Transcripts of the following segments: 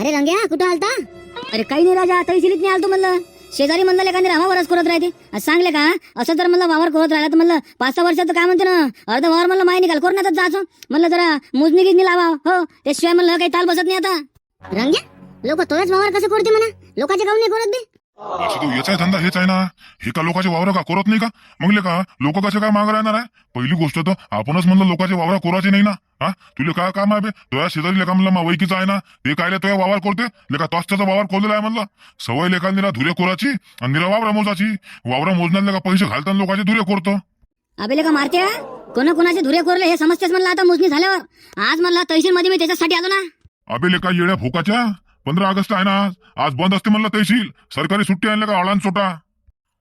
अरे रंग्या कुठं आलता? अरे काही नाही राजा तहसीलीत नाही आलतो म्हणलं. शेजारी म्हणलं एखादी रामावरच करत राहते. सांगले का असं जर म्हणलं वावर करत राहिला तर म्हणलं पाच सहा वर्षाचं काय म्हणते ना? अर्ध वावर म्हणलं माय निघाल कोरोनातच जायचं म्हणलं जरा मोजणी गिजणी लावा. हो त्याशिवाय म्हणलं काही ताल बसत नाही आता. रंग्या लोक तोच वावर कसं करते म्हणा? लोकांचे गाव नाही करत बे? तू याचा धंदा हेच आहे ना. हे का लोकांचे वावर का करत नाही का? मग का? लोक कसे काय माग राहणार आहे पहिली गोष्ट तर आपणच म्हणलं लोकांचे वावर कोराचे नाही ना हा? तुला काय काम आहे बे? तुझ्या शेजारी लेखा म्हणलं मा वैकीचं आहे ना? ते काय तुझ्या वावर करते? लेखा तोच त्याचा वावर खोललेला आहे म्हणलं? सवय लेखा निरा धुरे कोराची आणि निरा वावरा मोजाची वावरा मोजण्यात लेखा पैसे घालताना लोकांचे धुरे करतो. अबे का मारते कोणा कोणाचे धुरे कोरले हे समजतेच म्हणलं आता मोजणी झाल्यावर? आज म्हणलं तहसील मध्ये मी त्याच्यासाठी आलो ना. अबे लेका येड्या भोकाच्या? पंधरा ऑगस्ट आहे ना आज बंद असते म्हणलं तहसील. सरकारी सुट्टी आहे का अळान सोटा?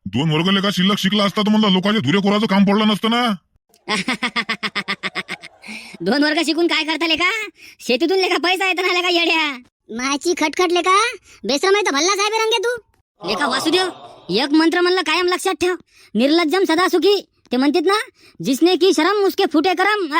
दोन वर्ग लेखा शिल्लक शिकला असता तर म्हणलं लोकांच्या धुरे कोराचं काम पडलं नसतं ना. दोन वर्ग शिकून काय करता लेका? शेतीतून लेखा पैसा येतो ना लेका येड्या. माची खटखट लेका? बेसरम आहे तर भल्ला साहेब रंगे तू. लेखा वासुदेव एक मंत्र म्हणलं कायम लक्षात ठेव. निर्लज्जम सदा सुखी ते म्हणतात ना जिसने की शरम उसके फुटे करम.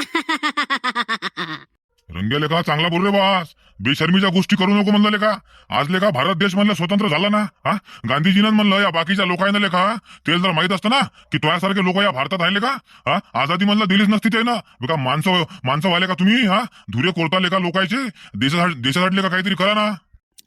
रंगे लेखा चांगला बोल रे बास. बेशर्मीच्या गोष्टी करू नको म्हणलं लेखा. आज लेखा भारत देश म्हणलं स्वतंत्र झाला ना? हा? गांधीजीनं म्हणलं या बाकीच्या लोकांना लेखा. ते जर माहीत असतं ना की तुझ्यासारखे लोक या भारतात राहिले का हा? आझादी म्हणलं दिलीच नसती ते ना. का माणसं माणसं व्हायला का तुम्ही? हा? धुरे कोरता लेखा लोकांचे देशासाठी देशासाठी लेखा काहीतरी करा ना.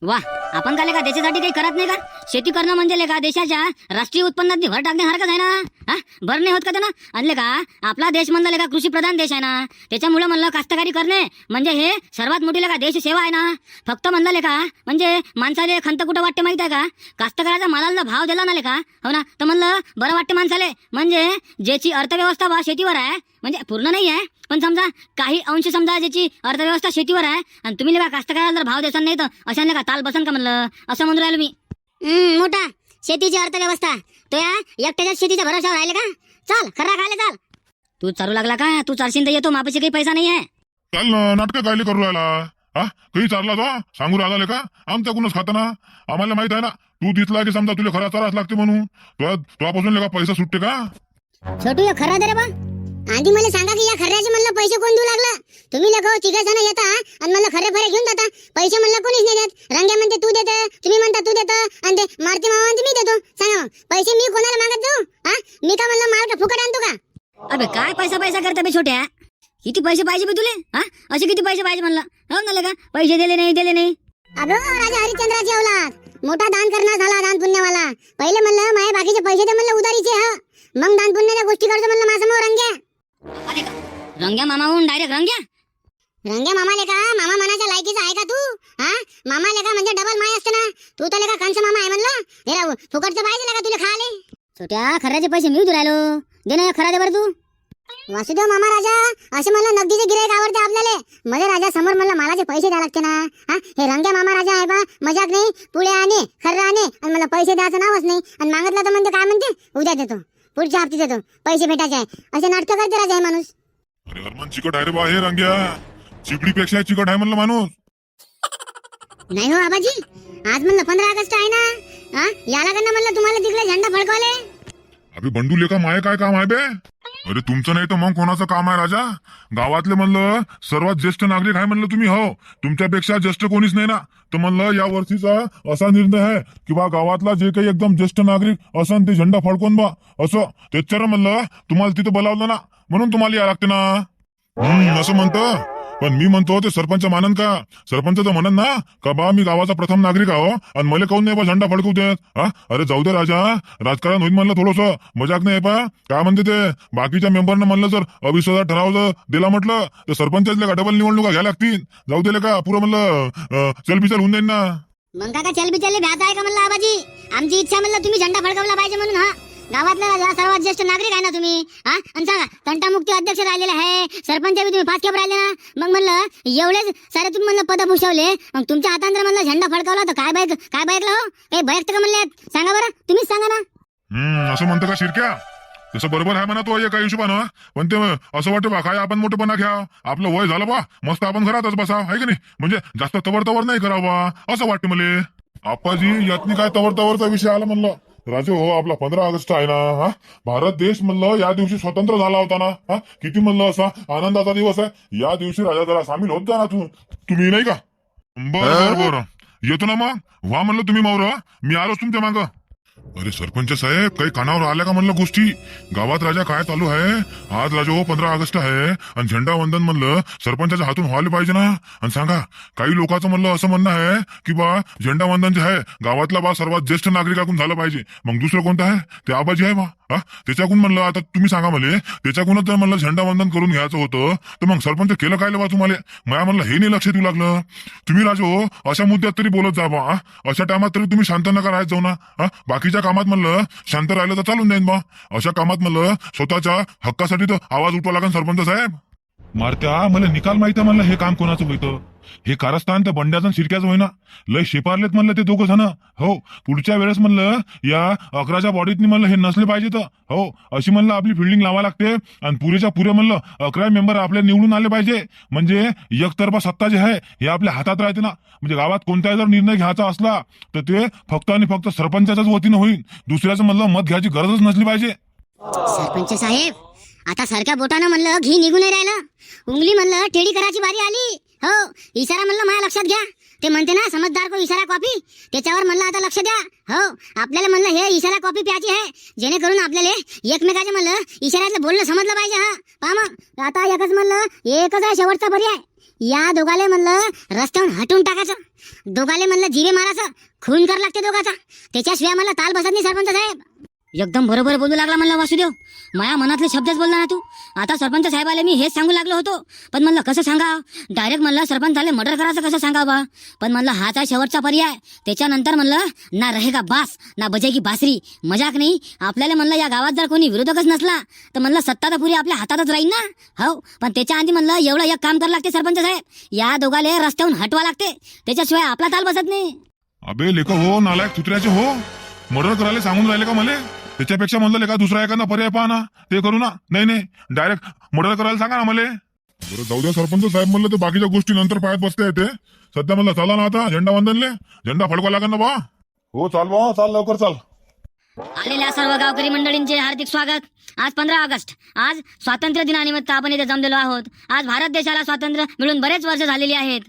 वा आपण का लेका देशासाठी काही करत नाही का? शेती करणं म्हणजे लेका देशाच्या राष्ट्रीय उत्पन्नात भर टाकण्यासारखंच आहे ना? हा? भर नाही होत का ना आणि का? आपला देश म्हणलं लेका कृषी प्रधान देश आहे ना? त्याच्यामुळे म्हणलं कास्तकारी करणे म्हणजे हे सर्वात मोठी लेका देश सेवा आहे ना? फक्त म्हणलं लेका म्हणजे माणसाले खंत कुठं वाटते माहीत आहे का? कास्तकाराचा मालाला भाव दिला ना लेका हो ना? तर म्हणलं बरं वाटते माणसाले. म्हणजे ज्याची अर्थव्यवस्था बा शेतीवर आहे म्हणजे पूर्ण नाही आहे. पण समजा काही अंश समजा ज्याची अर्थव्यवस्था शेतीवर आहे आणि तुम्ही लेका कास्तकाराला जर भाव देसान नाही तर अशा का ताल बसन का म्हणलं? असं म्हणून राहिलो मी. हम्म, मोठा. शेतीची अर्थव्यवस्था. तो या एकट्याच्या शेतीच्या भरोशावर राहिले का? चल खरा खाले चाल. तू चालू लागला का? तू चारशीन तर येतो मापाशी काही पैसा नाही आहे. चाल ना नाटकं कायले करू राहिला. हा? काही चालला तो? सांगू राहिला का? आमच्याकडूनच खाता ना. आम्हाला माहीत आहे ना तू दिसला की समजा तुला खरा चाराच लागते म्हणून. तुला तुझ्यापासून लेखा पैसा सुटते का? छोटू खरा दे रे बा. आधी मला सांगा की या खऱ्याचे म्हणलं पैसे कोण देऊ लागला? तुम्ही लोक तिघे जण येता आणि मला खरे फरे घेऊन जाता. पैसे म्हणलं कोणीच नाही देत. रंग्या म्हणते तू देत. तुम्ही म्हणता तू देत. आणि ते मारुती मामा म्हणते मी देतो. सांगा पैसे मी कोणाला मागत जाऊ? हा? मी का म्हणलं माल का फुकट आणतो का? अबे काय पैसा पैसा करता बे छोट्या? किती पैसे पाहिजे बे तुले? हा? असे किती पैसे पाहिजे म्हणलं? हो ना का पैसे दिले नाही दिले नाही. अगं राजा हरिश्चंद्राची औलाद. मोठा दान करणार झाला दान पुण्यवाला. पहिले म्हणलं माये बाकीचे पैसे ते म्हणलं उदारीचे ह. मग दान पुण्याच्या गोष्टी करतो म्हणलं माझ्यासमोर रंग्या. रंग्या मामाहून डायरेक्ट रंग्या. रंग्या मामा लेका मामा मनाच्या लायकीचा आहे का तू? हा? मामा लेका म्हणजे डबल माय असते ना. तू तर लेका कंस मामा आहे म्हणलं. हे फुकटचं पाहिजे लेका तुला खाले छोट्या खऱ्याचे पैसे मी देऊ राहिलो दे ना खरा दे बरं तू. वासुदेव मामा राजा असे म्हणलं नगदीचे गिरायक आवडते आपल्याला. मध्ये राजा समोर म्हणलं मालाचे पैसे द्यावे लागते ना. हा? हे रंग्या मामा राजा आहे बा मजाक नाही. पुढे आणे खर्र आणे. आणि मला पैसे द्यायचं नावच नाही. आणि मागितलं तर म्हणते काय म्हणते? उद्या देतो. पुढच्या हप्ती देतो पैसे भेटायचे आहे. असे नाटकं करते राजा हे माणूस. अरे हरमान चिकट आहे रे बा हे रंग्या चिकडीपेक्षा चिकट आहे म्हणलं माणूस. नाही हो आबाजी. आज म्हणलं पंधरा ऑगस्ट आहे ना. हा? याला कडनं म्हणलं तुम्हाला तिकडे झेंडा फडकवले अबे बंडू लेका माय काय काम आहे बे? अरे तुमचं नाही तर मग कोणाचं काम आहे राजा? गावातले म्हणलं सर्वात ज्येष्ठ नागरिक आहे म्हणलं तुम्ही हो. तुमच्यापेक्षा ज्येष्ठ कोणीच नाही ना. तर म्हणलं या वर्षीचा असा निर्णय आहे की बा गावातला जे काही एकदम ज्येष्ठ नागरिक असं ते झेंडा फडकून बा. असं. त्याच्यावर म्हणलं तुम्हाला तिथं बोलावलं ना. म्हणून तुम्हाला या लागते ना. असं म्हणतं. पण मी म्हणतो ते सरपंच मानन का? सरपंच तर म्हणन ना का बा मी गावाचा प्रथम नागरिक आहो आणि मला काऊन नाही बा झंडा फडकू देत? हा? अरे जाऊ दे राजा राजकारण होईल म्हणलं थोडस. मजाक नाही पा. काय म्हणते ते? बाकीच्या मेंबरनं म्हणलं जर अविश्वासात ठराव जर दिला म्हटलं तर सरपंचातले का डबल निवडणुका घ्या लागतील? जाऊ दिले का पुरं म्हणलं चलबिचल होऊन जाईल ना. मग काका चल बिचारले भ्यात आहे का म्हणलं आबाजी? आमची इच्छा म्हणलं तुम्ही झंडा फडकवला पाहिजे म्हणून हा? गावातला सर्वात ज्येष्ठ नागरिक आहे ना तुम्ही? हा? आणि सांगा तंटामुक्ती अध्यक्ष राहिलेले आहे सरपंच बी तुम्ही पाच खेप राहिले ना? मग म्हणलं एवढेच सारे तुम्ही म्हणलं पद भूषवले मग तुमच्या हातांतर म्हणलं झेंडा फडकावला तर काय बाईक काय बाईकला हो? काही बाईक का म्हणले सांगा बरं तुम्हीच सांगा ना. हम्म असं म्हणतो का शिरक्या? तसं बरोबर आहे म्हणा तो एका हिशोबानं पण ते असं वाटतं बा काय आपण मोठेपणा घ्या. आपलं वय झालं बा मस्त आपण घरातच बसा आहे की नाही? म्हणजे जास्त तवर तवर नाही करावा असं वाटतं मला. आप्पाजी यातनी काय तवर तवरचा विषय आला म्हणलं? राजे हो आपला पंधरा ऑगस्ट आहे ना हा? भारत देश म्हणलं या दिवशी स्वतंत्र झाला होता ना हा? किती म्हणलं असा? आनंदाचा दिवस आहे. या दिवशी राजा जरा सामील होत जा ना तू. तुम्ही नाही का? बर बर बर. येतो ना मग. व्हा म्हणलं तुम्ही मावर मी आलोच तुमच्या मागं. अरे सरपंच साहेब काही कानावर आल्या का म्हणलं गोष्टी? गावात राजा काय चालू आहे? आज राजा हो पंधरा ऑगस्ट आहे. आणि झेंडा वंदन म्हणलं सरपंचाच्या हातून व्हायला पाहिजे ना? आणि सांगा काही लोकांचं म्हणलं असं म्हणणं आहे की बा झेंडा वंदन जे आहे गावातला बा सर्वात ज्येष्ठ नागरिकाकडून झालं पाहिजे. मग दुसरं कोणतं आहे? ते आबाजी आहे बा. हा? त्याच्याकडून म्हणलं आता तुम्ही सांगा मला त्याच्याकडूनच जर म्हणलं झेंडा वंदन करून घ्यायचं होतं. तर मग सरपंच केलं काय बा तुम्हाला? मला म्हणलं हे नाही लक्ष देऊ लागलं. तुम्ही राजो हो, अशा मुद्द्यात तरी बोलत जा बा अशा टायमात तरी तुम्ही शांत नका राहत जाऊ ना हा? बाकीच्या कामात म्हणलं शांत राहिलं तर चालून जाईन बा. अशा कामात म्हणलं स्वतःच्या हक्कासाठी तर आवाज उठवा लागेल सरपंच साहेब. मारत्या मला निकाल माहिती आहे म्हणलं हे काम कोणाचं होतं हे कारस्थान त्या बंड्याचं शिरक्याचं होईना. लय शेपारलेत म्हणलं ते दोघं जण. हो पुढच्या वेळेस म्हणलं या अकराच्या बॉडीतनी म्हणलं हे नसले पाहिजे तर. हो अशी म्हणलं आपली फिल्डिंग लावा लागते. आणि पुरेच्या पुरे म्हणलं अकरा मेंबर आपल्या निवडून आले पाहिजे. म्हणजे एकतर्फा सत्ता जे आहे हे आपल्या हातात राहते ना. म्हणजे गावात कोणताही जर निर्णय घ्यायचा असला तर ते फक्त आणि फक्त सरपंचाच्याच वतीनं होईल. दुसऱ्याचं म्हणलं मत घ्यायची गरजच नसली पाहिजे. सरपंच साहेब आता सारख्या बोटानं म्हणलं घी निघून राहिलं. उंगली म्हणलं टेडी करायची बारी आली. हो इशारा म्हणलं माझ्या लक्षात घ्या. ते म्हणते ना समजदार को इशारा कॉपी त्याच्यावर म्हणलं आता लक्ष द्या. हो आपल्याला म्हणलं हे इशारा कॉपी प्यायची आहे. जेणेकरून आपल्याला एकमेकाचे म्हणलं इशाऱ्यातलं बोलणं समजलं पाहिजे हा. पहा मग आता एकच म्हणलं एकच आहे शेवटचा पर्याय. या दोघाले म्हणलं रस्त्यावरून हटवून टाकायचं. दोघाले म्हणलं जिरे मारायचं. खून कर लागते दोघाचा. त्याच्याशिवाय मला ताल बसत नाही सरपंच साहेब. एकदम बरोबर बोलू लागला म्हणलं वासुदेव. माया मनातले शब्दच बोलला ना तू. आता सरपंच साहेबाला मी हेच सांगू लागलो होतो. पण म्हणलं कसं सांगा डायरेक्ट म्हणलं सरपंच झाले मर्डर करायचं कसं सांगा बा? पण म्हणलं हाच आहे शेवटचा पर्याय. त्याच्यानंतर म्हणलं ना रहेगा बास ना बजेगी बासरी. मजाक नाही. आपल्याला म्हणलं या गावात जर कोणी विरोधकच नसला तर म्हणलं सत्ता तर पुरी आपल्या हातातच राहील ना? हो. पण त्याच्या आधी म्हणलं एवढं एक काम करावं लागते सरपंच साहेब. या दोघाले रस्त्याहून हटवा लागते. त्याच्याशिवाय आपला ताल बसत नाही. अबे लेख हो नालायक कुत्र्याचे हो. मर्डर करायला सांगून राहिले का मला? त्याच्यापेक्षा म्हणलं लेका दुसरा एखादा पर्याय पहा ना. ते करू ना. नाही नाही. डायरेक्ट मर्डर करायला सांगा ना मला. बरं जाऊ द्या सरपंच साहेब म्हणलं ते बाकीच्या गोष्टी नंतर पायात बसते येते. सध्या म्हणलं चला ना आता. झेंडा वंदनले. झेंडा फडकवा लागेल ना बा. हो चाल बा चाल लवकर चाल. आलेल्या सर्व गावकरी मंडळींचे हार्दिक स्वागत. आज पंधरा ऑगस्ट. आज स्वातंत्र्य दिनानिमित्त आपण इथे जमलेलो आहोत. आज भारत देशाला स्वातंत्र्य मिळून बरेच वर्ष झालेली आहेत.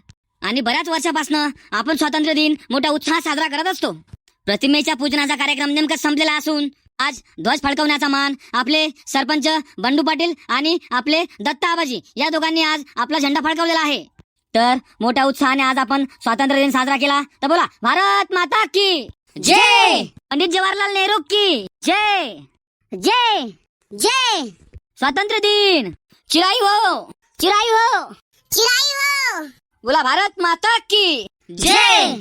आणि बऱ्याच वर्षापासून आपण स्वातंत्र्य दिन मोठ्या उत्साहात साजरा करत असतो. प्रतिमेच्या पूजनाचा कार्यक्रम नेमका संपलेला असून आज ध्वज फडकवण्याचा मान आपले सरपंच बंडू पाटील आणि आपले दत्ता आबाजी या दोघांनी आज आपला झेंडा फडकवलेला आहे. तर मोठ्या उत्साहाने आज आपण स्वातंत्र्य दिन साजरा केला. तर बोला भारत माता की जय! पंडित जवाहरलाल नेहरू की जय! जय! जय! स्वातंत्र्य दिन! चिराई हो! चिराई हो! चिराई हो! बोला भारत माता की जय!